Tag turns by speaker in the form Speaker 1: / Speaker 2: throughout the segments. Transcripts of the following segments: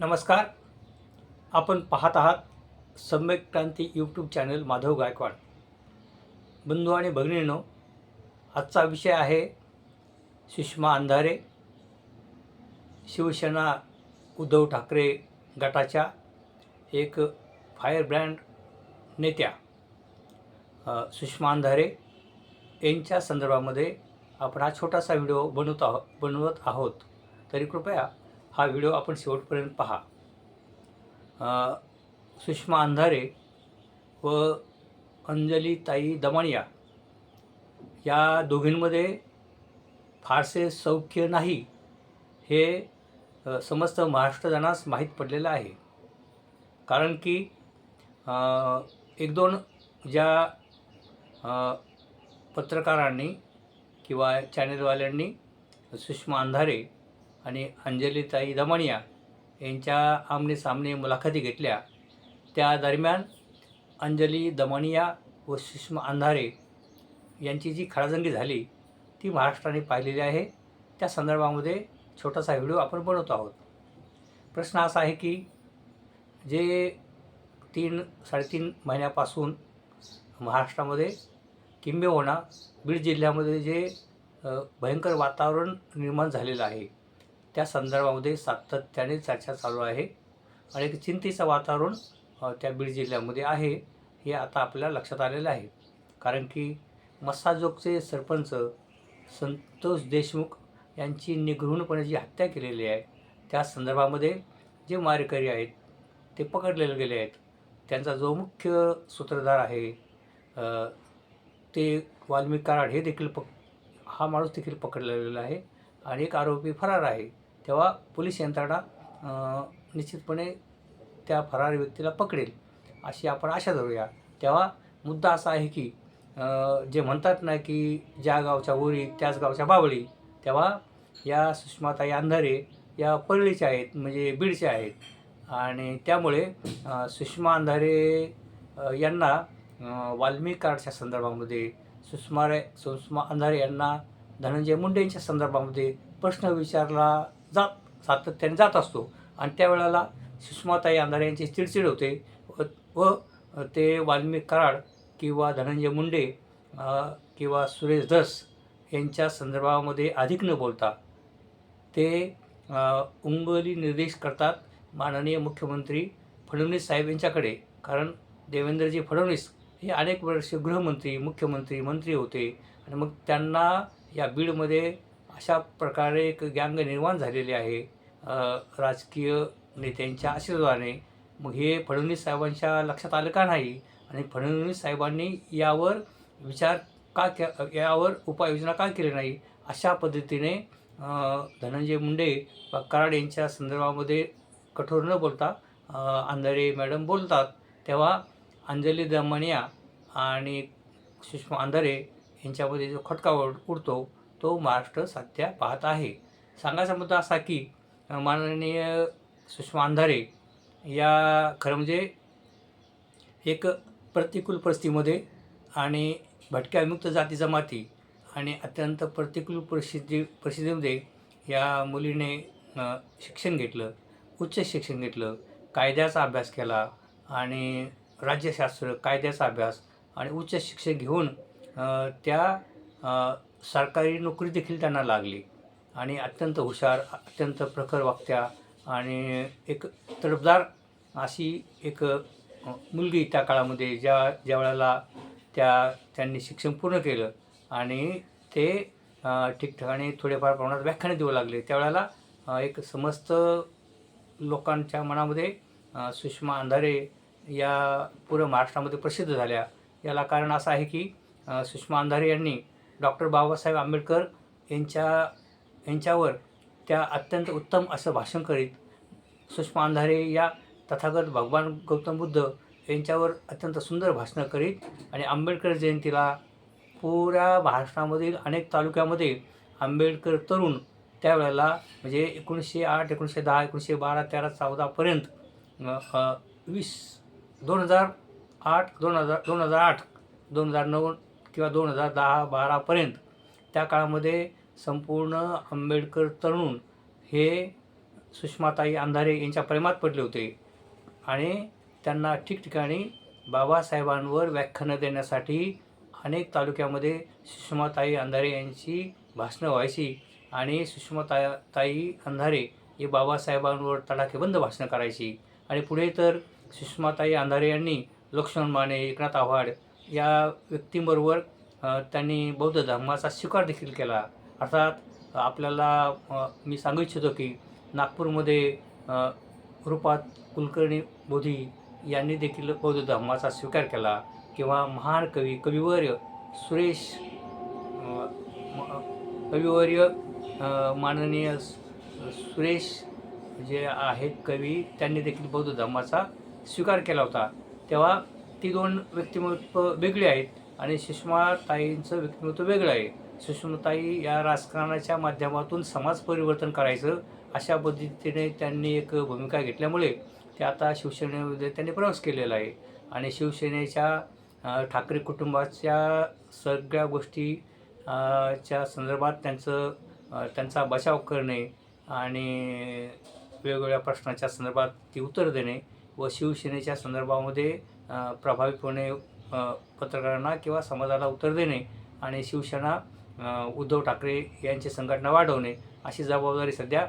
Speaker 1: नमस्कार. आपण पाहत आहात सम्यक क्रांती यूट्यूब चॅनल माधव गायकवाड. बंधू आणि भगिनींनो आजचा विषय आहे सुषमा अंधारे शिवसेना उद्धव ठाकरे गटाच्या एक फायर ब्रँड नेत्या सुषमा अंधारे. यांच्या संदर्भामध्ये आपण हा छोटासा व्हिडिओ बनवत आहो बनवत आहोत. तरी कृपया हा व्हिडिओ आपण शेवटपर्यंत पहा. सुषमा अंधारे व अंजली ताई दमानिया या दोघींमध्ये फारसे सौख्य नाही हे समस्त महाराष्ट्रजनास माहीत पडलेलं आहे. कारण की एक दोन ज्या पत्रकारांनी किंवा चॅनेलवाल्यांनी सुषमा अंधारे आणि अंजलीताई दमानिया यांच्या आमने सामने मुलाखती घेतल्या. त्या दरम्यान अंजली दमानिया व सुषमा अंधारे यांची जी खडाजंगी झाली ती महाराष्ट्राने पाहिलेली आहे. त्या संदर्भामध्ये छोटासा व्हिडिओ आपण बनवतो आहोत. प्रश्न असा आहे की जे तीन साडेतीन महिन्यापासून महाराष्ट्रामध्ये किंबहुना बीड जिल्ह्यामध्ये जे भयंकर वातावरण निर्माण झालेलं आहे त्या संदर्भामध्ये सातत्याने चर्चा चालू आहे. आणि एक चिंतेचं वातावरण त्या बीड जिल्ह्यामध्ये आहे हे आता आपल्या लक्षात आलेलं आहे. कारण की मसाजोगचे सरपंच संतोष देशमुख यांची निघृणपणे जी हत्या केलेली आहे त्या संदर्भामध्ये जे मारेकरी आहेत ते पकडलेले गेले आहेत. त्यांचा जो मुख्य सूत्रधार आहे ते वाल्मिक कराड हे देखील पक हा माणूस देखील पकडलेला आहे. आणि एक आरोपी फरार आहे. तेव्हा पोलीस यंत्रणा निश्चितपणे त्या फरार व्यक्तीला पकडेल अशी आपण आशा धरूया. तेव्हा मुद्दा असा आहे की जे म्हणतात ना की ज्या गावच्या ओरी त्याच गावच्या बावळी तेव्हा या सुषमाताई अंधारे या परळीच्या आहेत म्हणजे बीडच्या आहेत. आणि त्यामुळे सुषमा अंधारे यांना वाल्मिक कार्डच्या संदर्भामध्ये सुषमा सुषमा अंधारे यांना धनंजय मुंडेंच्या संदर्भामध्ये प्रश्न विचारला जात सातत्याने जात असतो. आणि त्यावेळेला सुषमाताई अंधारे यांची चिडचिड होते व व ते वाल्मिक कराड किंवा धनंजय मुंडे किंवा सुरेश धस यांच्या संदर्भामध्ये अधिक न बोलता ते उंगली निर्देश करतात माननीय मुख्यमंत्री फडणवीस साहेब यांच्याकडे. कारण देवेंद्रजी फडणवीस हे अनेक वर्ष गृहमंत्री मुख्यमंत्री मंत्री होते. आणि मग त्यांना या बीडमध्ये अशा प्रकारे एक गँग निर्माण झालेली आहे. राजकीय नेत्यांच्या आशीर्वादाने. मग हे फडणवीस साहेबांच्या लक्षात आलं का नाही? आणि फडणवीस साहेबांनी यावर विचार का के यावर उपाययोजना का केली नाही? अशा पद्धतीने धनंजय मुंडे व कराड यांच्या संदर्भामध्ये कठोर न बोलता अंधारे मॅडम बोलतात. तेव्हा अंजली दमानिया आणि सुषमा अंधारे यांच्यामध्ये जो खटका उड उडतो तो महाराष्ट्र सध्या पाहत आहे. सांगायचा मुद्दा असा की माननीय सुषमा अंधारे या खरं म्हणजे एक प्रतिकूल परिस्थितीमध्ये आणि भटक्या विमुक्त जाती जमाती आणि अत्यंत प्रतिकूल परिस्थिती परिस्थितीमध्ये या मुलीने शिक्षण घेतलं उच्च शिक्षण घेतलं कायद्याचा अभ्यास केला आणि राज्यशास्त्र कायद्याचा अभ्यास आणि उच्च शिक्षण घेऊन त्या सरकारी नोकरी देखील त्यांना लागली. आणि अत्यंत हुशार अत्यंत प्रखर वक्त्या आणि एक तडफदार अशी एक मुलगी त्या काळामध्ये ज्या ज्या वेळेला त्या त्यांनी शिक्षण पूर्ण केलं आणि ते ठिकठिकाणी थोडेफार प्रमाणात व्याख्याने देऊ लागले. त्यावेळेला एक समस्त लोकांच्या मनामध्ये सुषमा अंधारे या पूर्ण महाराष्ट्रामध्ये प्रसिद्ध झाल्या. याला कारण असं आहे की सुषमा अंधारे यांनी डॉक्टर बाबासाहेब आंबेडकर यांच्या यांच्यावर त्या अत्यंत उत्तम असं भाषण करीत सुषमा अंधारे या तथागत भगवान गौतम बुद्ध यांच्यावर अत्यंत सुंदर भाषणं करीत आणि आंबेडकर जयंतीला पुऱ्या महाराष्ट्रामधील अनेक तालुक्यामध्ये आंबेडकर तरुण त्यावेळेला म्हणजे एकोणीसशे आठ एकोणीसशे दहा एकोणीसशे बारा तेरा चौदापर्यंत वीस दोन हजार आठ दोन हजार दोन हजार आठ दोन हजार नऊ किंवा दोन हजार दहा बारापर्यंत त्या काळामध्ये संपूर्ण आंबेडकर तरुण हे सुषमाताई अंधारे यांच्या प्रेमात पडले होते. आणि त्यांना ठिकठिकाणी बाबासाहेबांवर व्याख्यानं देण्यासाठी अनेक तालुक्यामध्ये सुषमाताई अंधारे यांची भाषणं व्हायची आणि सुषमाताई ताई अंधारे हे बाबासाहेबांवर तडाखेबंद भाषणं करायची. आणि पुढे तर सुषमाताई अंधारे यांनी लक्ष्मण माने एकनाथ आव्हाड या व्यक्तींबरोबर त्यांनी बौद्ध धर्माचा स्वीकार देखील केला. अर्थात आपल्याला मी सांगू इच्छितो की नागपूरमध्ये रूपात कुलकर्णी बोधी यांनी देखील बौद्ध धर्माचा स्वीकार केला किंवा महान कवी कविवर्य सुरेश कविवर्य माननीय सुरेश जे आहेत कवी त्यांनी देखील बौद्ध धर्माचा स्वीकार केला होता. तेव्हा ती दोन व्यक्तिमत्व वेगळी आहेत आणि सुषमाताईंचं व्यक्तिमत्व वेगळं आहे. सुषमाताई या राजकारणाच्या माध्यमातून समाज परिवर्तन करायचं अशा पद्धतीने त्यांनी एक भूमिका घेतल्यामुळे ते आता शिवसेनेमध्ये त्यांनी प्रवास केलेला आहे. आणि शिवसेनेच्या ठाकरे कुटुंबाच्या सगळ्या गोष्टी च्या संदर्भात त्यांचं त्यांचा बचाव करणे आणि वेगवेगळ्या प्रश्नाच्या संदर्भात ती उत्तर देणे व शिवसेनेच्या संदर्भामध्ये प्रभावीपणे पत्रकारांना किंवा समाजाला उत्तर देणे आणि शिवसेना उद्धव ठाकरे यांची संघटना वाढवणे अशी जबाबदारी सध्या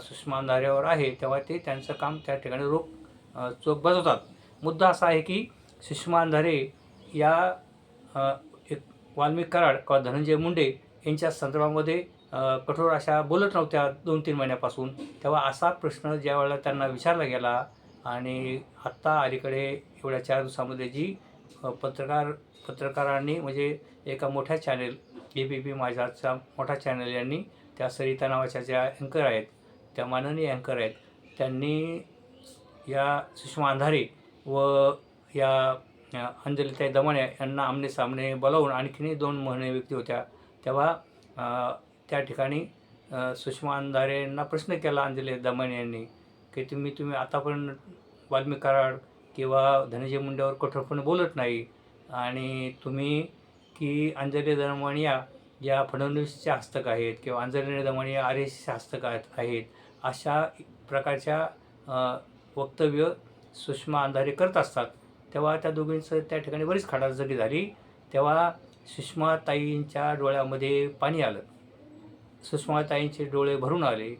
Speaker 1: सुषमा अंधारेवर आहे. तेव्हा ते त्यांचं काम त्या ठिकाणी रोख चोख बजवतात मुद्दा असा आहे की सुषमा अंधारे या एक वाल्मिक कराड किंवा धनंजय मुंडे यांच्या संदर्भामध्ये कठोर अशा बोलत नव्हत्या दोन तीन महिन्यापासून. तेव्हा असा प्रश्न ज्या वेळेला त्यांना विचारला गेला आणि आत्ता अलीकडे एवढ्या चार दिवसामध्ये जी पत्रकार पत्रकारांनी म्हणजे एका मोठ्या चॅनेल ए बी पी माझाचा मोठा चॅनल यांनी त्या सरिता नावाच्या ज्या अँकर आहेत त्या माननीय अँकर आहेत त्यांनी या सुषमा अंधारे व या अंजलिताई अंजलीताई यांना आमने सामने बोलावून आणखीनही दोन महिने व्यक्ती होत्या. तेव्हा त्या ठिकाणी सुषमा अंधारे यांना प्रश्न केला अंजली दमाणे यांनी की तुम्ही तुम्ही आतापर्यंत बातमी कराड किंवा धनंजय मुंड्यावर कठोरपणे बोलत नाही. आणि तुम्ही की अंजली दमाणिया या फडणवीसच्या हस्तक आहेत किंवा अंजली या आर एसच्या हस्तक आहेत अशा प्रकारच्या वक्तव्य सुषमा अंधारे करत असतात. तेव्हा त्या दोघींचं त्या ठिकाणी बरीच खडाजडी झाली. तेव्हा सुषमाताईंच्या डोळ्यामध्ये पाणी आलं. सुषमाताईंचे डोळे भरून आले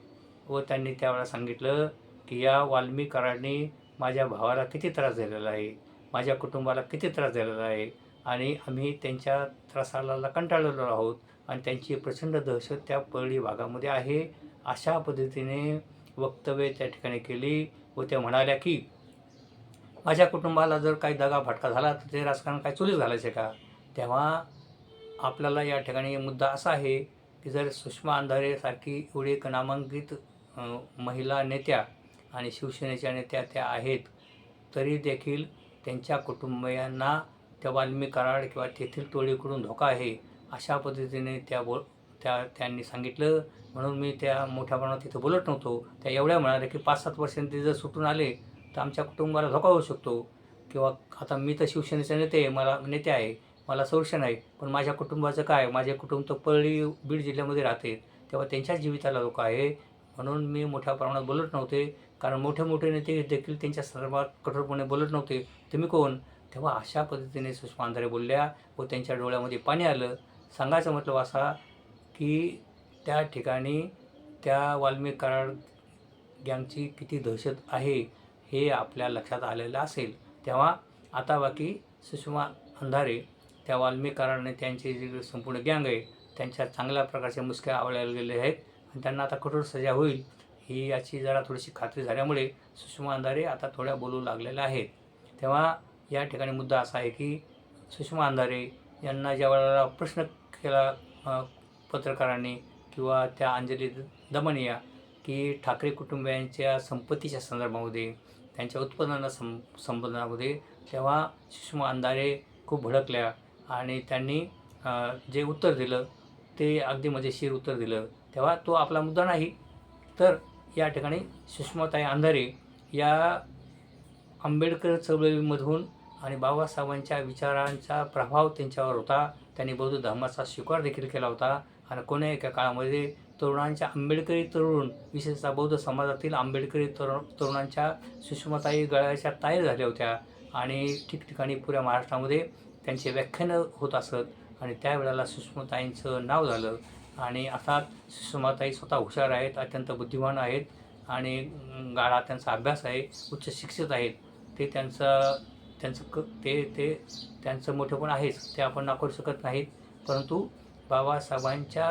Speaker 1: व त्यांनी त्यावेळेला सांगितलं की या वाल्मिक कराडने माझ्या भावाला किती त्रास झालेला आहे माझ्या कुटुंबाला किती त्रास झालेला आहे आणि आम्ही त्यांच्या त्रासाला कंटाळलेलो आहोत आणि त्यांची प्रचंड दहशत त्या परळी भागामध्ये आहे. अशा पद्धतीने वक्तव्य त्या ठिकाणी केली व त्या म्हणाल्या की माझ्या कुटुंबाला जर काही दगा फटका झाला तर ते राजकारण काय चुलीच घालायचे का? तेव्हा आपल्याला या ठिकाणी मुद्दा असा आहे की जर सुषमा अंधारेसारखी एवढी एक नामांकित महिला नेत्या आणि शिवसेनेच्या नेत्या त्या आहेत तरी देखील त्यांच्या कुटुंबियांना त्या वाल्मी कराड किंवा तेथील टोळीकडून धोका आहे अशा पद्धतीने त्या बोल त्या त्यांनी सांगितलं. म्हणून मी त्या मोठ्या प्रमाणात तिथं बोलत नव्हतो. त्या एवढ्या म्हणाल्या की पाच सात वर्षांनी ते जर सुटून आले तर आमच्या कुटुंबाला धोका होऊ शकतो. किंवा आता मी तर शिवसेनेचे नेते आहे मला नेते आहे मला संरक्षण आहे पण माझ्या कुटुंबाचं काय? माझे कुटुंब तर परळी बीड जिल्ह्यामध्ये राहते तेव्हा त्यांच्याच जीविताला धोका आहे. म्हणून मी मोठ्या प्रमाणात बोलत नव्हते. कारण मोठे मोठे नेते देखील त्यांच्या संदर्भात कठोरपणे बोलत नव्हते. तुम्ही कोण? तेव्हा अशा पद्धतीने सुषमा अंधारे बोलल्या व त्यांच्या डोळ्यामध्ये पाणी आलं. सांगायचं मतलब असा की त्या ठिकाणी त्या वाल्मिक कराड गँगची किती दहशत आहे हे आपल्या लक्षात आलेलं असेल. तेव्हा आता बाकी सुषमा अंधारे त्या वाल्मिक कराडने त्यांची जी संपूर्ण गँग आहे त्यांच्या चांगल्या प्रकारचे मुसक्या आवळायला गेले आहेत आणि त्यांना आता कठोर सजा होईल. ही याची जरा थोडीशी खात्री झाल्यामुळे सुषमा अंधारे आता थोड्या बोलू लागलेल्या आहेत. तेव्हा या ठिकाणी मुद्दा असा आहे की सुषमा अंधारे यांना ज्या वेळेला प्रश्न केला पत्रकारांनी किंवा त्या अंजली दमनिया की ठाकरे कुटुंबियांच्या संपत्तीच्या संदर्भामध्ये त्यांच्या उत्पन्नाला सं संबंधामध्ये तेव्हा सुषमा अंधारे खूप भडकल्या आणि त्यांनी जे उत्तर दिलं ते अगदी मजेशीर उत्तर दिलं. तेव्हा तो आपला मुद्दा नाही. तर या ठिकाणी सुषमाताई अंधारे या आंबेडकर चळवळीमधून आणि बाबासाहेबांच्या विचारांचा प्रभाव त्यांच्यावर होता. त्यांनी बौद्ध धर्माचा स्वीकार देखील केला होता. आणि कोण्या एका काळामध्ये तरुणांच्या आंबेडकरी तरुण विशेषतः बौद्ध समाजातील आंबेडकरी तरुण तरुणांच्या सुषमाताई गळ्याच्या ताई झाल्या होत्या. आणि ठिकठिकाणी पुऱ्या महाराष्ट्रामध्ये त्यांचे व्याख्यानं होत असत. आणि त्यावेळेला सुषमाताईंचं नाव झालं. आणि अर्थात सुषमाताई स्वतः हुशार आहेत अत्यंत बुद्धिमान आहेत आणि गाळा गाढा त्यांचा अभ्यास आहे उच्च शिक्षित आहेत. ते त्यांचं त्यांचं क ते ते त्यांचं मोठेपण आहेच ते आपण नाकारू शकत नाहीत. परंतु बाबासाहेबांच्या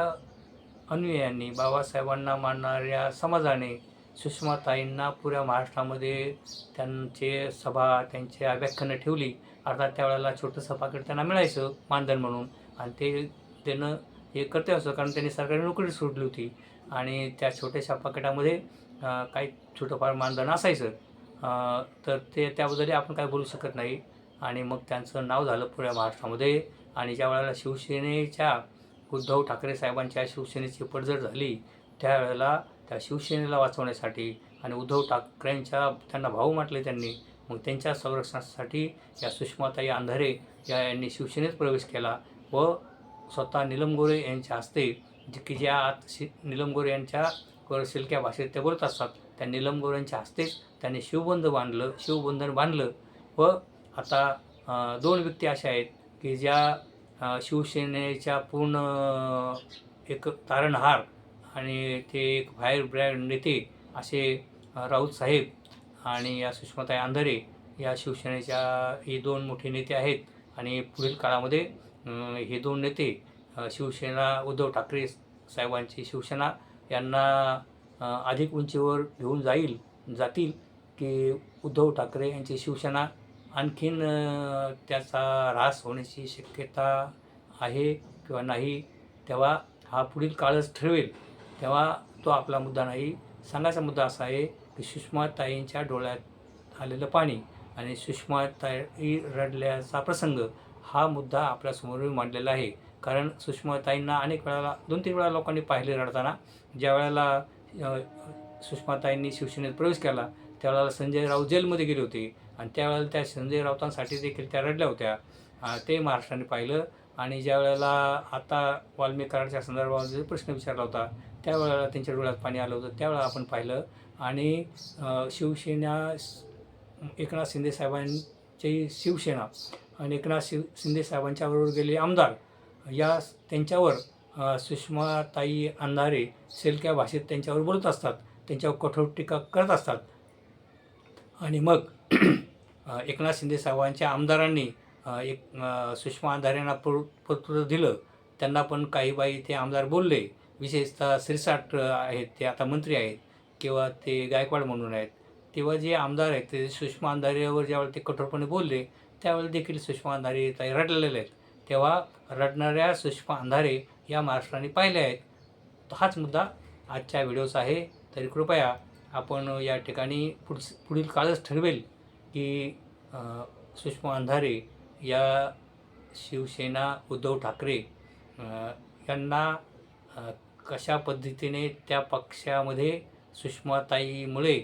Speaker 1: अनुयायांनी बाबासाहेबांना मानणाऱ्या समाजाने सुषमाताईंना पुऱ्या महाराष्ट्रामध्ये त्यांचे सभा त्यांच्या व्याख्यानं ठेवली. अर्थात त्यावेळेला छोटंसं पाकिट त्यांना मिळायचं मानधन म्हणून. आणि ते देणं हे करते असतं कारण त्यांनी सरकारी नोकरी सोडली होती. आणि त्या छोट्याशा पाकिटामध्ये काही छोटंफार मानधन असायचं. तर ते त्याबद्दल आपण काय बोलू शकत नाही. आणि मग त्यांचं नाव झालं पुऱ्या महाराष्ट्रामध्ये. आणि ज्या वेळेला शिवसेनेच्या उद्धव ठाकरे साहेबांच्या शिवसेनेची पडझड झाली त्यावेळेला त्या शिवसेनेला वाचवण्यासाठी आणि उद्धव ठाकरेंच्या त्यांना भाऊ म्हटले त्यांनी मग त्यांच्या संरक्षणासाठी या सुषमाताई अंधारे या यांनी शिवसेनेत प्रवेश केला व स्वतः नीलम गोरे यांच्या हस्ते जे की ज्या आत शि नीलम गोरे यांच्या सिलक्या भाषेत ते बोलत असतात. त्या नीलम गोऱ्यांच्या हस्तेच त्यांनी शिवबंध बांधलं शिवबंधन बांधलं व आता दोन व्यक्ती अशा आहेत की ज्या शिवसेनेच्या पूर्ण एक तारणहार आणि ते एक बाहेर ब्रँड नेते असे राऊत साहेब आणि या सुषमाताई अंधारे या शिवसेनेच्या हे दोन मोठे नेते आहेत आणि पुढील काळामध्ये हे दोन नेते शिवसेना उद्धव ठाकरे साहेबांची शिवसेना यांना अधिक उंचीवर घेऊन जाईल जातील की उद्धव ठाकरे यांची शिवसेना आणखीन त्याचा ऱ्हास होण्याची शक्यता आहे किंवा नाही तेव्हा हा पुढील काळच ठरवेल तेव्हा तो आपला मुद्दा नाही. सांगायचा मुद्दा असा आहे की सुषमाताईंच्या डोळ्यात आलेलं पाणी आणि सुषमाताई रडल्याचा प्रसंग हा मुद्दा आपल्यासमोर मी मांडलेला आहे. कारण सुषमाताईंना अनेक वेळाला दोन तीन वेळा लोकांनी पाहिले रडताना. ज्या वेळेला सुषमाताईंनी शिवसेनेत प्रवेश केला त्यावेळेला संजय राऊत जेलमध्ये गेले होते. आणि त्यावेळेला त्या संजय राऊतांसाठी देखील त्या रडल्या होत्या. ते महाराष्ट्राने पाहिलं. आणि ज्या वेळेला आता वाल्मिक कराडच्या संदर्भामध्ये प्रश्न विचारला होता त्यावेळेला त्यांच्या डोळ्यात पाणी आलं होतं. त्यावेळेला आपण पाहिलं. आणि शिवसेना एकनाथ शिंदे साहेबांची शिवसेना आणि एकनाथ शिव शिंदे साहेबांच्याबरोबर गेले आमदार या त्यांच्यावर सुषमाताई अंधारे सेलक्या भाषेत त्यांच्यावर बोलत असतात. त्यांच्यावर कठोर टीका करत असतात. आणि मग एकनाथ शिंदे साहेबांच्या आमदारांनी एक सुषमा अंधारेंना पु पत्र दिलं. त्यांना पण काही बाई ते आमदार बोलले. विशेषतः श्रीसाट आहेत ते आता मंत्री आहेत किंवा ते गायकवाड म्हणून आहेत. तेव्हा जे आमदार आहेत ते सुषमा अंधारेवर ज्यावेळेला ते कठोरपणे बोलले त्यावेळेला देखील सुषमा अंधारे ताई रडलेले आहेत. तेव्हा रडणाऱ्या सुषमा अंधारे या महाराष्ट्राने पाहिल्या आहेत. हाच मुद्दा आजच्या व्हिडिओचा आहे. तरी कृपया आपण या ठिकाणी पुढ पुढील काळच ठरवेल की सुषमा अंधारे या शिवसेना उद्धव ठाकरे यांना कशा पद्धतीने त्या पक्षामध्ये सुषमाताईमुळे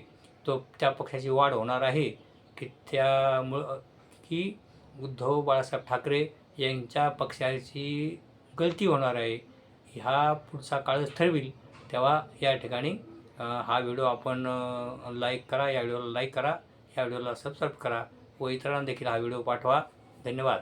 Speaker 1: तो त्या पक्षाची वाढ होणार आहे की त्यामुळं की उद्धव बाळासाहेब ठाकरे यांच्या पक्षाची गलती होणार आहे ह्या पुढचा काळच ठरविल. तेव्हा या ठिकाणी हा व्हिडिओ आपण लाईक करा या व्हिडिओला लाईक करा या व्हिडिओला सबस्क्राईब करा व इतरांना देखील हा व्हिडिओ पाठवा. धन्यवाद.